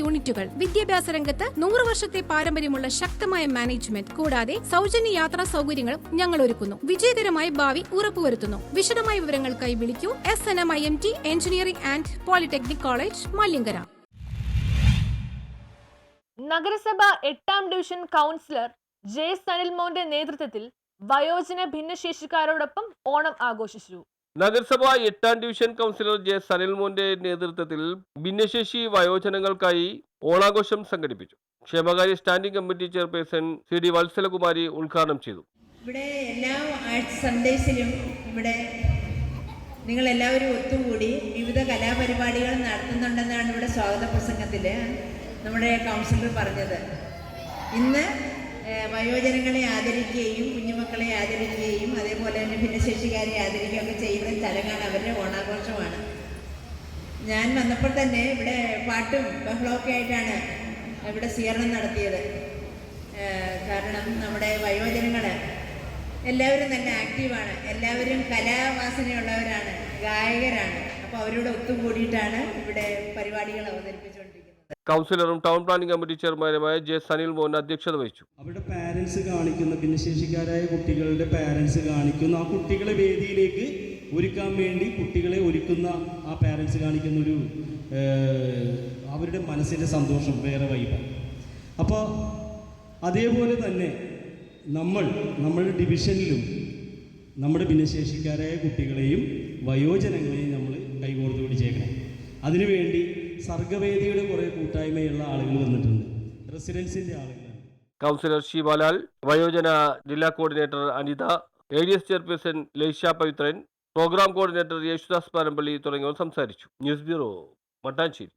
യൂണിറ്റുകൾ. വിദ്യാഭ്യാസ രംഗത്ത് നൂറ് വർഷത്തെ പാരമ്പര്യമുള്ള ശക്തമായ മാനേജ്മെന്റ്. കൂടാതെ സൗജന്യ യാത്രാ സൗകര്യങ്ങളും ഞങ്ങൾ ഒരുക്കുന്നു വിജയകരമായ ഭാവി ഉറപ്പുവരുത്തുന്നു. വിശദമായ വിവരങ്ങൾക്കായി വിളിക്കൂ. S N M I M T engineering and polytechnic college Malankara. നഗരസഭ എട്ടാം ഡിവിഷൻ കൗൺസിലർ ജെ സനിൽമോന്റെ നേതൃത്വത്തിൽ വയോജന ഭിന്നശേഷിക്കാരോടൊപ്പം ഓണം ആഘോഷിച്ചു. നഗരസഭ എട്ടാം ഡിവിഷൻ കൗൺസിലർ ജെ സനിൽമോന്റെ നേതൃത്വത്തിൽ ഭിന്നശേഷി വയോജനങ്ങൾക്കായി ഓണാഘോഷം സംഘടിപ്പിച്ചു. ക്ഷേമകാര്യ standing committee chairperson C D Vatsalakumari ഉദ്ഘാടനം ചെയ്തു. ഇവിടെ എല്ലാ സൺഡേസിലും ഇവിടെ നിങ്ങളെല്ലാവരും ഒത്തുകൂടി വിവിധ കലാപരിപാടികൾ നടത്തുന്നുണ്ടെന്നാണ് ഇവിടെ സ്വാഗത പ്രസംഗത്തിൽ നമ്മുടെ കൗൺസിലർ പറഞ്ഞത്. ഇന്ന് വയോജനങ്ങളെ ആദരിക്കുകയും കുഞ്ഞുമക്കളെ ആദരിക്കുകയും അതേപോലെ തന്നെ ഭിന്നശേഷിക്കാരെ ആദരിക്കുകയൊക്കെ ചെയ്യുന്ന ചടങ്ങാണ് അവരുടെ ഓണാഘോഷമാണ്. ഞാൻ വന്നപ്പോൾ തന്നെ ഇവിടെ പാട്ടും ബഹളമൊക്കെ ആയിട്ടാണ് ഇവിടെ സ്വീകരണം നടത്തിയത്. കാരണം നമ്മുടെ വയോജനങ്ങൾ എല്ലാവരും തന്നെ ആക്റ്റീവാണ്. എല്ലാവരും കലാവാസനയുള്ളവരാണ് ഗായകരാണ്. അപ്പോൾ അവരോട് ഒത്തുകൂടിയിട്ടാണ് ഇവിടെ പരിപാടികൾ അവതരിപ്പിച്ചുകൊണ്ടിരിക്കുന്നത്. കൗൺസിലറും ടൗൺ പ്ലാനിംഗ് കമ്മിറ്റി ചെയർമാനുമായ ജെ സനിൽ മോഹൻ അധ്യക്ഷത വഹിച്ചു. അവരുടെ പാരൻസ് കാണിക്കുന്ന ഭിന്നശേഷിക്കാരായ കുട്ടികളുടെ പാരൻസ് കാണിക്കുന്ന. ആ കുട്ടികളെ വേദിയിലേക്ക് ഒരുക്കാൻ വേണ്ടി കുട്ടികളെ ഒരുക്കുന്ന ആ പാരൻസ് കാണിക്കുന്ന ഒരു അവരുടെ മനസ്സിന്റെ സന്തോഷം വേറെ വൈബാണ് അപ്പോൾ അതേപോലെ തന്നെ നമ്മൾ നമ്മുടെ ഡിവിഷനിലും നമ്മുടെ ഭിന്നശേഷിക്കാരായ കുട്ടികളെയും വയോജനങ്ങളെയും നമ്മൾ കൈകോർത്ത് പിടിച്ചേക്കണം അതിനുവേണ്ടി സർഗവേദിയുടെ കുറേ കൂട്ടായ്മയുള്ള ആളുകൾ വന്നിട്ടുണ്ട്. റെസിഡൻസിന്റെ ആളുകളാണ്. കൗൺസിലർ ശിവലാൽ വയോജന ജില്ലാ coordinator Anitha A D S chairperson Laisha Pavithran programme coordinator Yesudas Parampalli തുടങ്ങിയവർ സംസാരിച്ചു. News bureau Mattancherry.